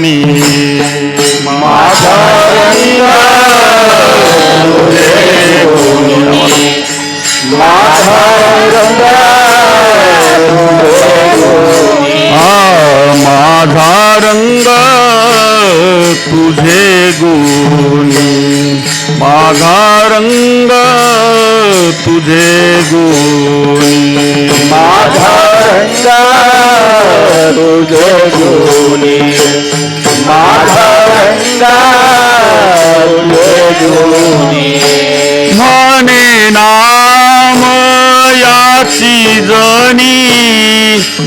धुनी माधा रंग तुझे गुनी माधा रंग तुझे गुनी माधा रंग तुझे गुनी।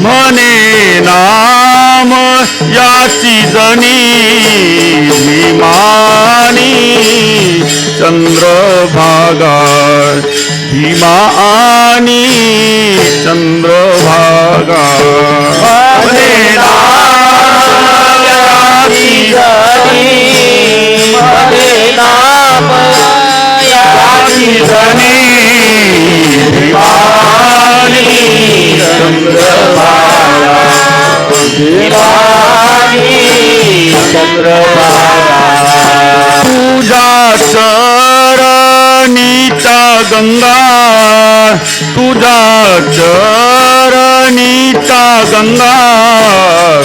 म्हणे नाम याची जणी भीमानी चंद्रभागा भीमा आणि चंद्रभागा म्हणे नाम याची हरे नाम याची जणी. गंगा तुझ्या चरणीचा गंगा,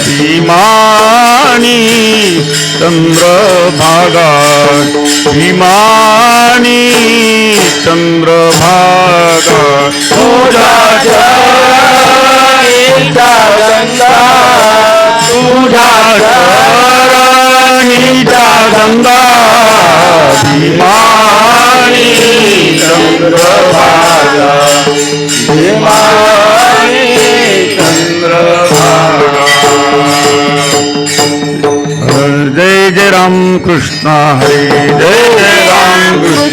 भीमानी चंद्र चंद्रभागा भीमानी चंद्रभागा तुझ्या चरणीचा गंगा तुझ्या चरणीचा गंगा, भीमानी चंद्रभागा। जय जय राम कृष्ण हरे जय जय राम कृष्ण